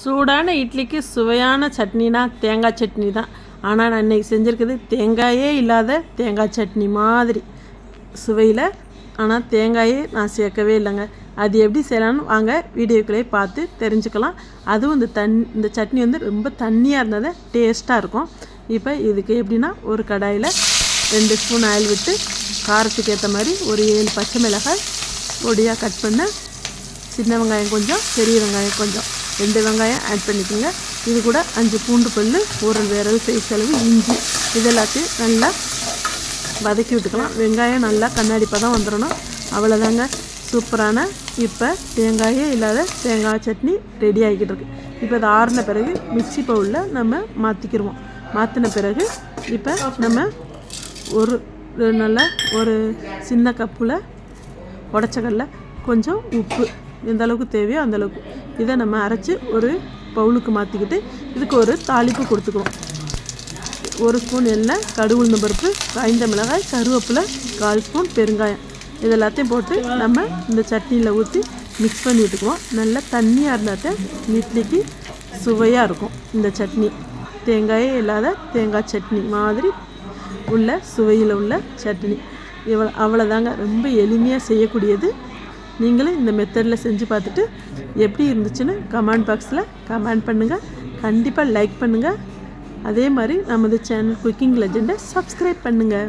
சூடான இட்லிக்கு சுவையான சட்னினா தேங்காய் சட்னி தான். ஆனால் நான் இன்றைக்கி செஞ்சுருக்குது தேங்காயே இல்லாத தேங்காய் சட்னி மாதிரி. சுவையில் ஆனால் தேங்காயே நான் சேர்க்கவே இல்லைங்க. அது எப்படி செய்யலாம்னு வாங்க வீடியோக்களே பார்த்து தெரிஞ்சுக்கலாம். அதுவும் இந்த தண் இந்த சட்னி வந்து ரொம்ப தண்ணியாக இருந்ததை டேஸ்ட்டாக இருக்கும். இப்போ இதுக்கு எப்படின்னா ஒரு கடாயில் ரெண்டு ஸ்பூன் ஆயில் விட்டு காரத்துக்கு ஏற்ற மாதிரி ஒரு ஏழு பச்சை மிளகாய் பொடியாக கட் பண்ண சின்ன வெங்காயம் கொஞ்சம் பெரிய வெங்காயம் கொஞ்சம். ரெண்டு வெங்காயம் ஆட் பண்ணிக்கோங்க. இது கூட அஞ்சு பூண்டு பல் ஒரு விரல் சைஸ் அளவு இஞ்சி. இதெல்லாத்தையும் நல்லா வதக்கி விட்டுக்கலாம். வெங்காயம் நல்லா கண்ணாடிப்பாக தான் வந்துடணும். அவ்வளோதாங்க சூப்பரான இப்போ தேங்காயே இல்லாத தேங்காய் சட்னி ரெடி ஆகிக்கிட்டு இருக்கு. இப்போ இது ஆறின பிறகு மிக்சி பவுலில் நம்ம மாற்றிக்கிடுவோம் மாற்றின பிறகு இப்போ நம்ம ஒரு நல்லா ஒரு சின்ன கப்பில் உடச்சக்கடல கொஞ்சம் உப்பு. எந்த அளவுக்கு தேவையோ அந்தளவுக்கு இதை நம்ம அரைச்சி ஒரு பவுலுக்கு மாற்றிக்கிட்டு இதுக்கு ஒரு தாளிப்பு கொடுத்துக்குவோம். ஒரு ஸ்பூன் எண்ணெய் கடுகு உளுந்த பருப்பு காய்ந்த மிளகாய் கருவேப்பிலை கால் ஸ்பூன் பெருங்காயம். இது எல்லாத்தையும் போட்டு நம்ம இந்த சட்னியில் ஊற்றி மிக்ஸ் பண்ணி விட்டுக்குவோம். நல்லா தண்ணியாக இருந்தால் இட்லிக்கு சுவையாக இருக்கும் இந்த சட்னி. தேங்காயே இல்லாத தேங்காய் சட்னி மாதிரி உள்ள சுவையில் உள்ள சட்னி. இவ்வளோ அவ்வளோதாங்க ரொம்ப எளிமையாக செய்யக்கூடியது. நீங்களும் இந்த மெத்தடில் செஞ்சு பார்த்துட்டு எப்படி இருந்துச்சுன்னு கமெண்ட் பாக்ஸில் கமெண்ட் பண்ணுங்கள் கண்டிப்பாக லைக் பண்ணுங்கள் அதே மாதிரி நமது சேனல் குக்கிங் லெஜெண்டை சப்ஸ்கிரைப் பண்ணுங்கள்